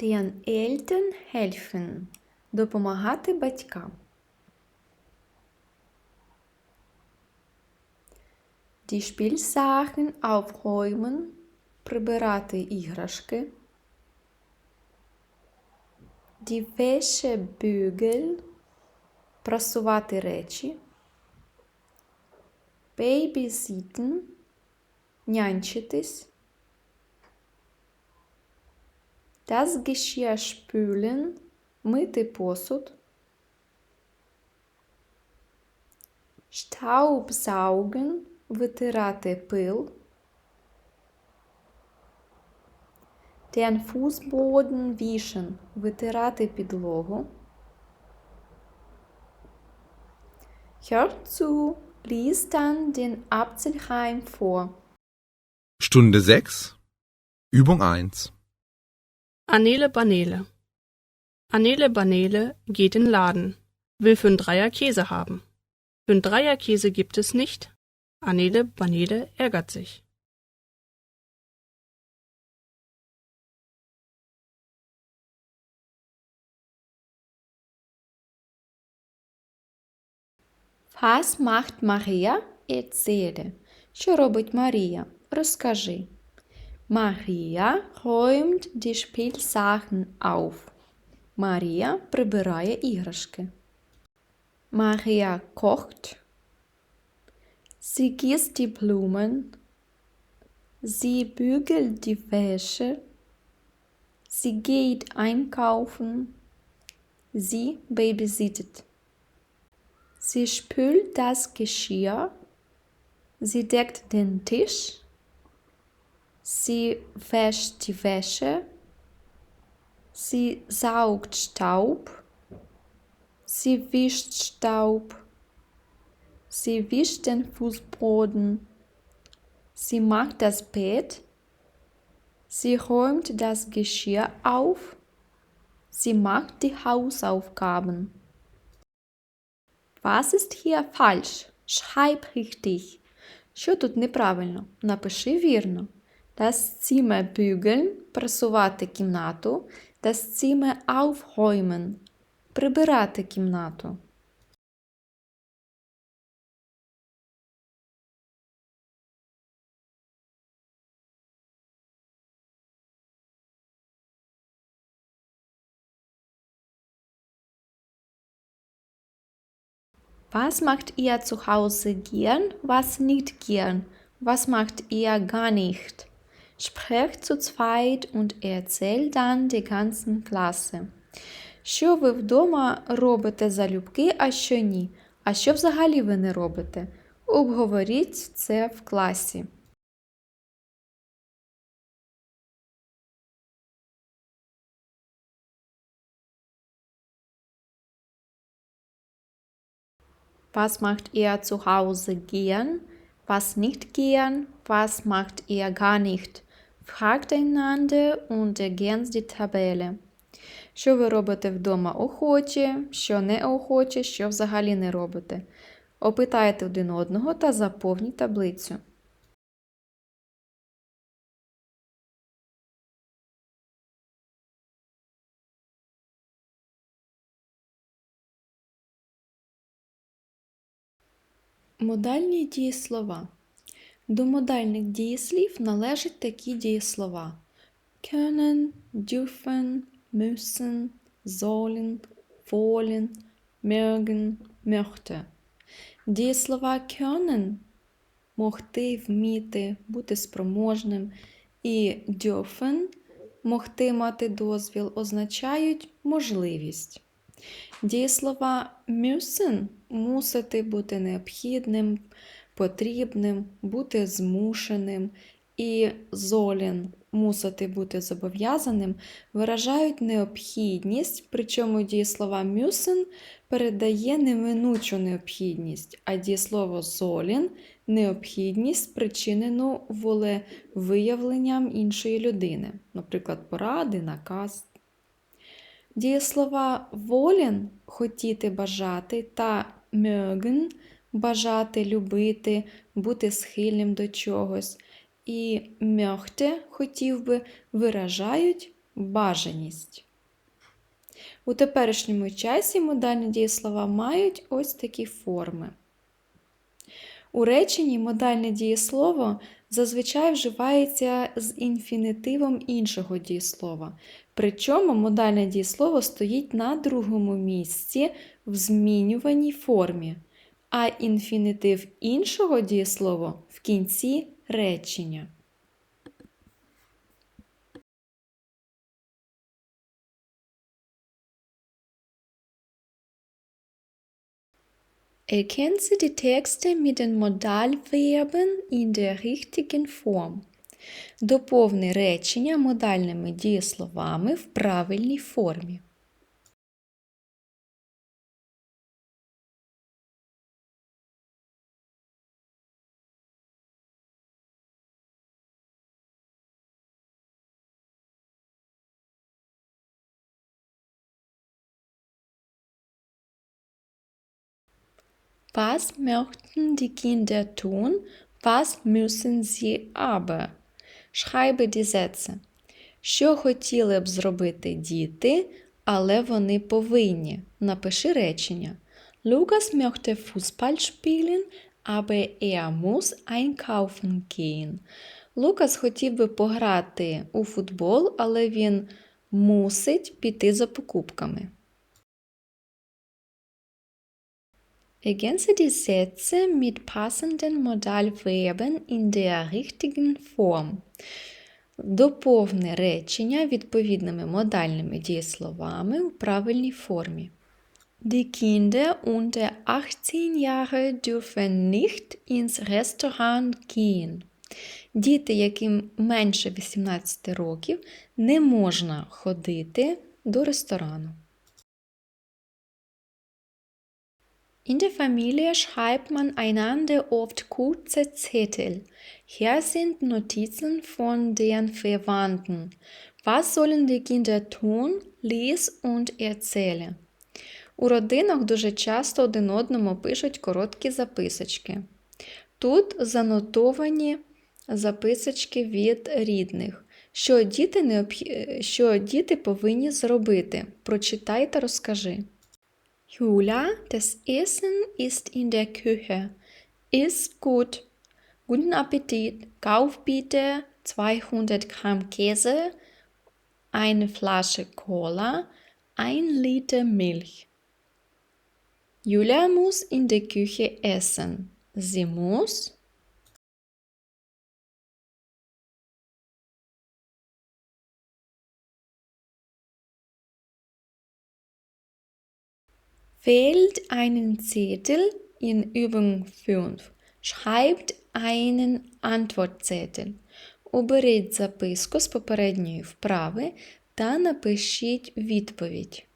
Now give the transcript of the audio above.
Den Eltern helfen. Допомагати батькам. Die Spielsachen aufräumen. Прибирати іграшки. Die Wäsche bügeln. Прасувати речі. Babysitten. Нянчитись. Das Geschirr spülen. Мити посуд. Staubsaugen. Витирати пил. Den Fußboden wischen. Витирати підлогу. Hört zu. Lies dann den Abzellheim vor. Stunde 6. Übung 1. Annele Banele. Annele Banele geht in Laden, will für'n Dreier Käse haben. Für'n Dreier Käse gibt es nicht. Annele Banele ärgert sich. Was macht Maria? Erzähle. Що робить Марія? Розкажи. Maria räumt die Spielsachen auf. Марія прибирає іграшки. Maria kocht. Sie gießt die Blumen. Sie bügelt die Wäsche. Sie geht einkaufen. Sie babysittet. Sie spült das Geschirr. Sie deckt den Tisch. Sie wäscht die Wäsche. Sie saugt Staub. Sie wischt Staub. Sie wischt den Fußboden. Sie macht das Bett. Sie räumt das Geschirr auf. Sie macht die Hausaufgaben. Was ist hier falsch? Schreib richtig. Що тут неправильно? Напиши вірно. Das Zimmer bügeln – прасувати кімнату. Das Zimmer aufräumen – прибирати кімнату. Was macht ihr zu Hause gern, was nicht gern? Was macht ihr gar nicht? Sprecht zu zweit und erzählt dann die ganzen Klasse. Що ви вдома робите залюбки, а що ні? А що взагалі ви не робите? Обговоріть це в класі. Was macht ihr zu Hause gern? Was nicht gern? Was macht ihr gar nicht? Fragt einander und ergänzt die Tabelle. Що ви робите вдома охоче, що неохоче, що взагалі не робите. Опитайте один одного та заповніть таблицю. Модальні дієслова. До модальних дієслів належать такі дієслова: können, dürfen, müssen, sollen, wollen, mögen, möchte. Дієслова können – могти, вміти, бути спроможним, і dürfen – могти мати дозвіл означають можливість. Дієслова müssen – мусити бути необхідним, потрібним, бути змушеним, і sollen – мусити бути зобов'язаним виражають необхідність, причому дієслова müssen передає неминучу необхідність, а дієслово sollen – необхідність, спричинену волевиявленням іншої людини, наприклад, поради, наказ. Дієслова wollen – хотіти бажати та mögen – бажати, любити, бути схильним до чогось. І möchte – хотів би виражають бажаність. У теперішньому часі модальні дієслова мають ось такі форми. У реченні модальне дієслово зазвичай вживається з інфінітивом іншого дієслова. Причому модальне дієслово стоїть на другому місці в змінюваній формі, а інфінітив іншого дієслова в кінці речення. Erkennen Sie die Texte mit den Modalverben in der richtigen Form. Доповни речення модальними дієсловами в правильній формі. Was möchten die Kinder tun? Was müssen sie aber? Schreibe die Sätze. Що хотіли б зробити діти, але вони повинні. Напиши речення. Lukas möchte Fußball spielen, aber er muss einkaufen gehen. Лукас хотів би пограти у футбол, але він мусить піти за покупками. Ergänze die Sätze mit passenden Modalverben in der richtigen Form. Доповни речення відповідними модальними дієсловами у правильній формі. Die Kinder unter 18 Jahre dürfen nicht ins Restaurant gehen. Діти, яким менше 18 років, не можна ходити до ресторану. In der Familie schreibt man einander oft kurze Zettel. Hier sind Notizen von den Verwandten. Was sollen die Kinder tun? Lies und erzähle. У родинах дуже часто один одному пишуть короткі записочки. Тут занотовані записочки від рідних, що діти, необх... що діти повинні зробити. Прочитай та розкажи. Julia, das Essen ist in der Küche. Ist gut. Guten Appetit. Kauf bitte 200 Gramm Käse, eine Flasche Cola, ein Liter Milch. Julia muss in der Küche essen. Sie muss Wählt einen Zettel in Übung 5. Schreibt einen Antwortzettel. Оберіть записку з попередньої вправи та напишіть відповідь.